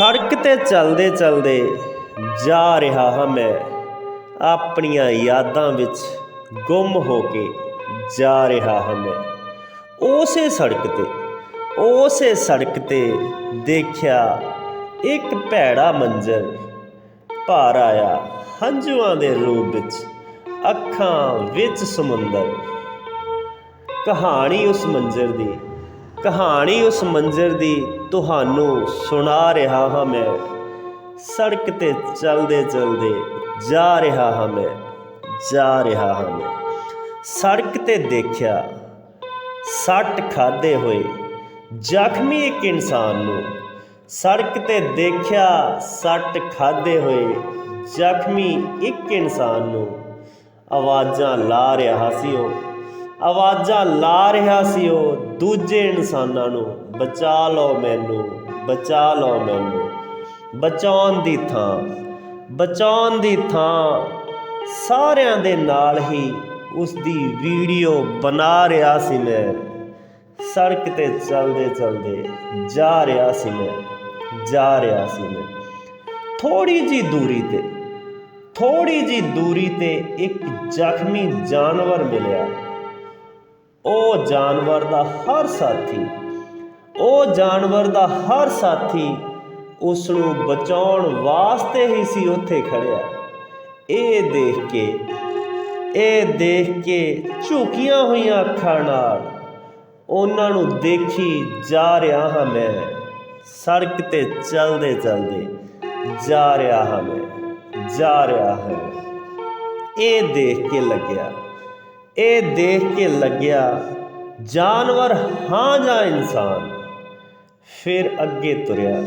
ਸੜਕ ਤੇ ਚੱਲਦੇ ਚੱਲਦੇ ਜਾ ਰਿਹਾ ਹਾਂ ਮੈਂ। ਆਪਣੀਆਂ ਯਾਦਾਂ ਵਿੱਚ ਗੁੰਮ ਹੋ ਕੇ ਜਾ ਰਿਹਾ ਹਾਂ ਮੈਂ। ਉਸੇ ਸੜਕ ਤੇ, ਉਸੇ ਸੜਕ ਤੇ ਦੇਖਿਆ ਇੱਕ ਭੈੜਾ ਮੰਜ਼ਰ। ਭਾਰ ਆਇਆ ਹੰਝੂਆਂ ਦੇ ਰੂਪ ਵਿੱਚ, ਅੱਖਾਂ ਵਿੱਚ ਸਮੁੰਦਰ। ਕਹਾਣੀ ਉਸ ਮੰਜ਼ਰ ਦੀ ਕਹਾਣੀ ਉਸ ਮੰਜ਼ਰ ਦੀ ਤੁਹਾਨੂੰ ਸੁਣਾ ਰਿਹਾ ਹਾਂ ਮੈਂ। ਸੜਕ ਤੇ ਚਲਦੇ ਚਲਦੇ ਜਾ ਰਿਹਾ ਹਾਂ ਮੈਂ, ਜਾ ਰਿਹਾ ਹਾਂ ਮੈਂ। ਸੜਕ ਤੇ ਦੇਖਿਆ, ਸੱਟ ਖਾਦੇ ਹੋਏ, ਜ਼ਖਮੀ ਇੱਕ ਇਨਸਾਨ ਨੂੰ। ਸੜਕ ਤੇ ਦੇਖਿਆ, ਸੱਟ ਖਾਦੇ ਹੋਏ, ਜ਼ਖਮੀ ਇੱਕ ਇਨਸਾਨ ਨੂੰ। ਆਵਾਜ਼ਾਂ ਲਾ ਰਿਹਾ ਸੀ ਉਹ। ਆਵਾਜ਼ਾਂ ਲਾ ਰਿਹਾ ਸੀ ਉਹ ਦੂਜੇ ਇਨਸਾਨਾਂ ਨੂੰ, ਬਚਾ ਲਓ ਮੈਨੂੰ, ਬਚਾ ਲਓ ਮੈਨੂੰ, ਬਚਾਉਣ ਦੀ ਥਾਂ, ਬਚਾਉਣ ਦੀ ਥਾਂ। ਸਾਰਿਆਂ ਦੇ ਨਾਲ ਹੀ ਉਸ ਦੀ ਵੀਡੀਓ ਬਣਾ ਰਿਹਾ ਸੀ ਮੈਂ। ਸੜਕ ਤੇ ਚੱਲਦੇ ਚੱਲਦੇ ਜਾ ਰਿਹਾ ਸੀ ਮੈਂ, ਜਾ ਰਿਹਾ ਸੀ ਮੈਂ। ਥੋੜੀ ਜੀ ਦੂਰੀ ਤੇ ਥੋੜੀ ਜੀ ਦੂਰੀ ਤੇ ਇੱਕ ਜ਼ਖਮੀ ਜਾਨਵਰ ਮਿਲਿਆ। ਉਹ ਜਾਨਵਰ ਦਾ ਹਰ ਸਾਥੀ, ਉਹ ਜਾਨਵਰ ਦਾ ਹਰ ਸਾਥੀ ਉਸ ਨੂੰ ਬਚਾਉਣ ਵਾਸਤੇ ਹੀ ਸੀ ਉੱਥੇ ਖੜਿਆ। ਇਹ ਦੇਖ ਕੇ, ਇਹ ਦੇਖ ਕੇ ਝੁਕੀਆਂ ਹੋਈਆਂ ਅੱਖਾਂ ਨਾਲ ਉਹਨਾਂ ਨੂੰ ਦੇਖੀ ਜਾ ਰਿਹਾ ਹਾਂ ਮੈਂ। ਸੜਕ ਤੇ ਚਲਦੇ ਚਲਦੇ ਜਾ ਰਿਹਾ ਹਾਂ ਮੈਂ, ਜਾ ਰਿਹਾ ਹਾਂ। ਇਹ ਦੇਖ ਕੇ ਲੱਗਿਆ। ਇਹ ਦੇਖ ਕੇ ਲੱਗਿਆ, ਜਾਨਵਰ ਹਾਂ ਜਾਂ ਇਨਸਾਨ। ਫਿਰ ਅੱਗੇ ਤੁਰਿਆ,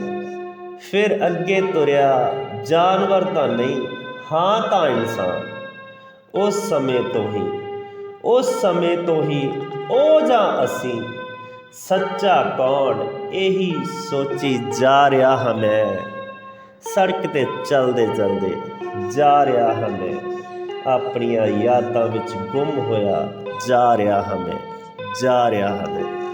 ਫਿਰ ਅੱਗੇ ਤੁਰਿਆ, ਜਾਨਵਰ ਤਾਂ ਨਹੀਂ, ਹਾਂ ਤਾਂ ਇਨਸਾਨ। ਉਸ ਸਮੇਂ ਤੋਂ ਹੀ, ਉਸ ਸਮੇਂ ਤੋਂ ਹੀ ਉਹ ਜਾਂ ਅਸੀਂ, ਸੱਚਾ ਕੌਣ, ਇਹੀ ਸੋਚੀ ਜਾ ਰਿਹਾ ਹਾਂ ਮੈਂ। ਸੜਕ ਤੇ ਚੱਲਦੇ ਚੱਲਦੇ ਜਾ ਰਿਹਾ ਹਾਂ ਮੈਂ। ਆਪਣੀਆਂ ਯਾਦਾਂ ਵਿੱਚ ਗੁੰਮ ਹੋਇਆ ਜਾ ਰਿਹਾ ਹਾਂ ਮੈਂ ਜਾ ਰਿਹਾ ਹਾਂ ਮੈਂ